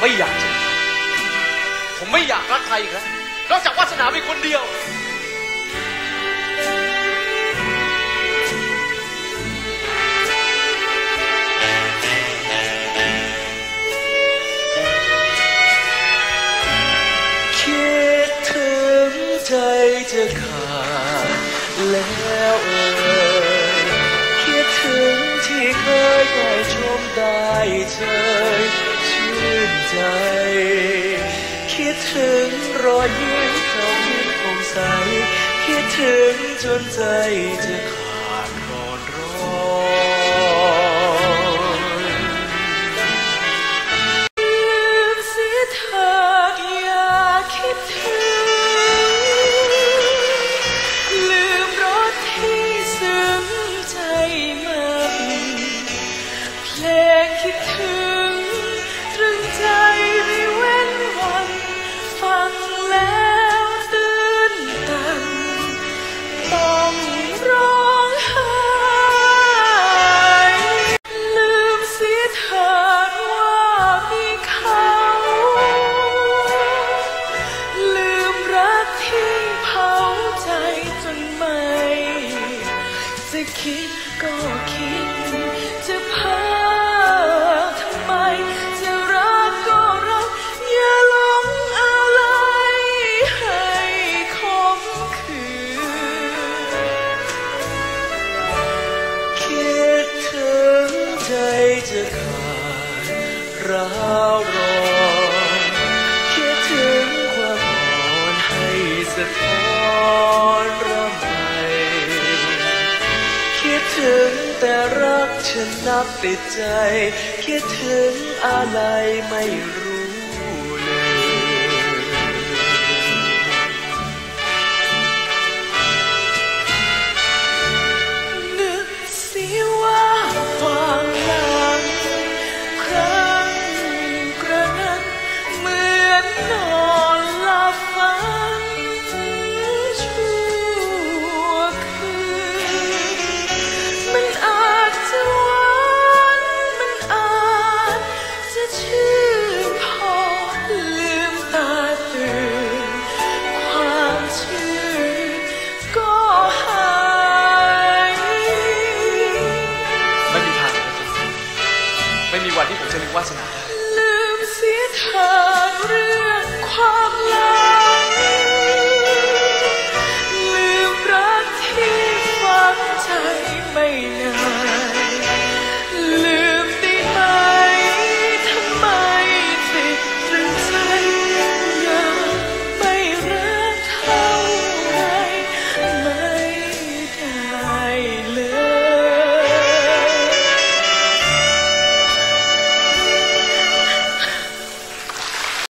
ไม่อยากจะผมไม่อยากรักใครอีกแล้วนอกจากวาสนาเป็นคนเดียวคิดถึงใจจะขาดแล้วเอ่ยคิดถึงที่เคยได้ชมได้เจอ ถึงรอยยิ้มเขายิ้มคงใส คิดถึงจนใจจะขาด จะคิดก็คิด จะพ้อทำไม จะรักก็รัก อย่าหลงอะไรให้คมคืนคิดถึงใจจะขาดร้าวร้อนคิดถึงความอ่อนให้สะท้ แต่รักฉันนับติดใจ คิดถึงอะไรไม่รู้เลย นึกสิว่าความหลังครั้งกระนั้นเหมือนนอน จะลืมวาสนาลืมเสียเธอเรื่องความหลังลืมรักที่ฝังใจไม่น